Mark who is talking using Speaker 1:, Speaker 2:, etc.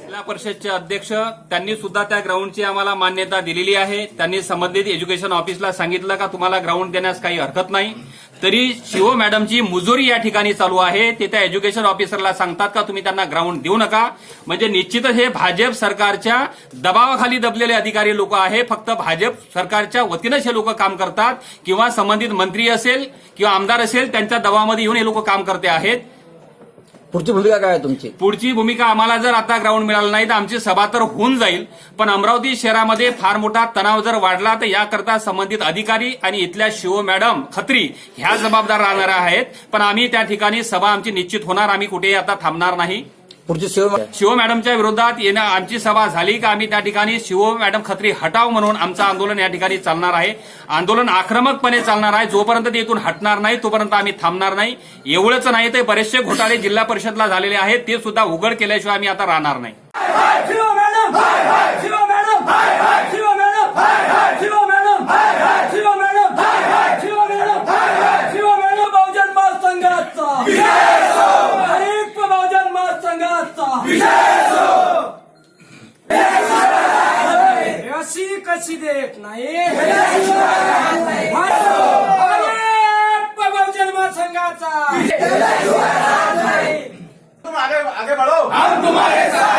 Speaker 1: जिल्हा परिषदचे अध्यक्ष त्यांनी सुद्धा त्या ग्राउंडची आम्हाला मान्यता दिलेली आहे. त्यांनी संबंधित एज्युकेशन ऑफिसला सांगितलं का तुम्हाला ग्राउंड देण्यास काही हरकत नाही. तरी शिव मॅडमची मुजोरी या ठिकाणी चालू आहे. ते त्या एज्युकेशन ऑफिसरला सांगतात का तुम्ही त्यांना ग्राउंड देऊ नका? म्हणजे निश्चितच हे भाजप सरकारच्या दबावाखाली दबलेले अधिकारी लोक आहे फक्त भाजप सरकारच्या वतीनंच हे लोक काम करतात. किंवा संबंधित मंत्री असेल किंवा आमदार असेल त्यांच्या दबावामध्ये येऊन हे लोक काम करते आहेत.
Speaker 2: पुढची भूमिका काय आहे तुमची?
Speaker 1: पुढची भूमिका आम्हाला जर आता ग्राउंड मिळालं नाही तर आमची सभा तर होऊन जाईल. पण अमरावती शहरामध्ये फार मोठा तणाव जर वाढला तर याकरता संबंधित अधिकारी आणि इथल्या शिव मॅडम खत्री ह्या जबाबदार राहणार आहेत. पण आम्ही त्या ठिकाणी सभा आमची निश्चित होणार आम्ही कुठेही आता थांबणार नाही.
Speaker 2: पुढची सेवा
Speaker 1: शिव मॅडमच्या विरोधात येणं आमची सभा झाली का? आम्ही त्या ठिकाणी शिव मॅडम खत्री हटाव म्हणून आमचं आंदोलन या ठिकाणी चालणार आहे. आंदोलन आक्रमकपणे चालणार आहे. जोपर्यंत ते इथून हटणार नाही तोपर्यंत आम्ही थांबणार नाही. एवढंच नाही तर बरेचसे घोटाळे जिल्हा परिषदला झालेले आहेत. ते सुद्धा उघड केल्याशिवाय आम्ही आता राहणार नाही
Speaker 3: Shiva madam Shiva madam Shiva madam Shiva madam Shiva madam Shiva madam Shiva madam Bahujan महासंघाचा गरीब बहुजन महासंघाचा अशी कशी देत नाही गरीब बहुजन महासंघाचा
Speaker 4: आगे आगे बढ़ो। हम तुम्हारे साथ